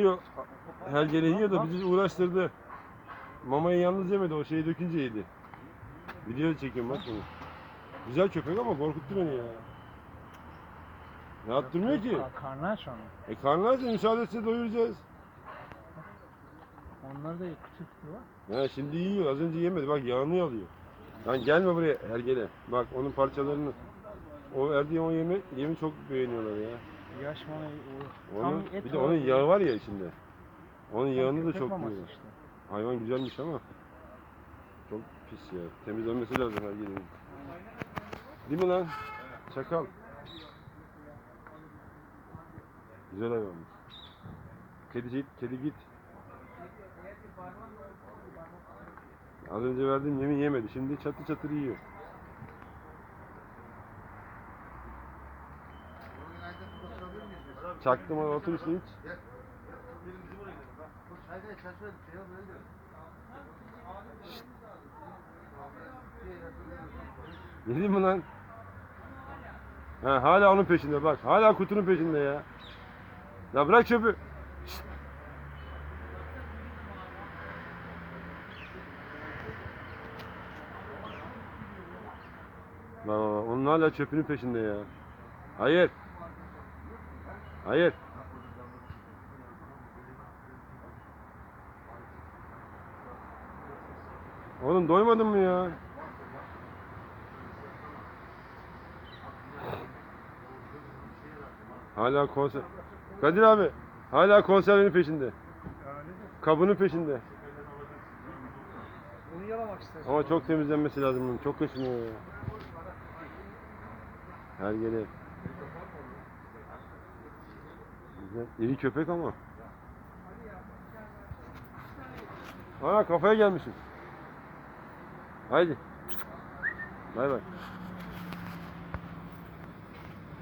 yiyor. Hergele yiyor da bizi uğraştırdı. Mamayı yalnız yemedi. O şeyi dökünce yedi. Video çekiyorum bak bunu. Güzel köpek ama korkuttu beni ya. Ne yaptırmıyor ki? Ka- Karnı aç onu. E karnı aç müsaade etse doyuracağız. Onları da küçük var. Ha şimdi yiyor. Az önce yemedi. Bak yağını alıyor. Lan gelme buraya Hergele. Bak onun parçalarını. O verdiği o yemi, yemi çok beğeniyorlar ya. Yaş bana Onun, Tam et bir de onun olarak- yağı var ya içinde. Onun yağını da köpek çok maması yiyor. işte. Hayvan güzelmiş ama çok pis ya. Temizlenmesi lazım her yerin. Değil mi lan? Çakal. Güzel hayvanmış. Kedi git, kedi git. Az önce verdiğim yemi yemedi. Şimdi çatı çatır yiyor. Çaktım otur işte hiç. Yedin mi lan? Ha, hala onun peşinde bak. Hala kutunun peşinde ya. Ya bırak çöpü. Şşt. Onun hala çöpünün peşinde ya. Hayır. Hayır. Oğlum doymadın mı ya? Hala konser... Kadir abi, hala konservenin peşinde. Kabının peşinde. Onu yalamak istersin. Ama çok temizlenmesi lazım bunun. Çok kaşınıyor ya. Her gele. Güzel. İri köpek ama. Ana kafaya gelmişsin. Haydi. Bay bay.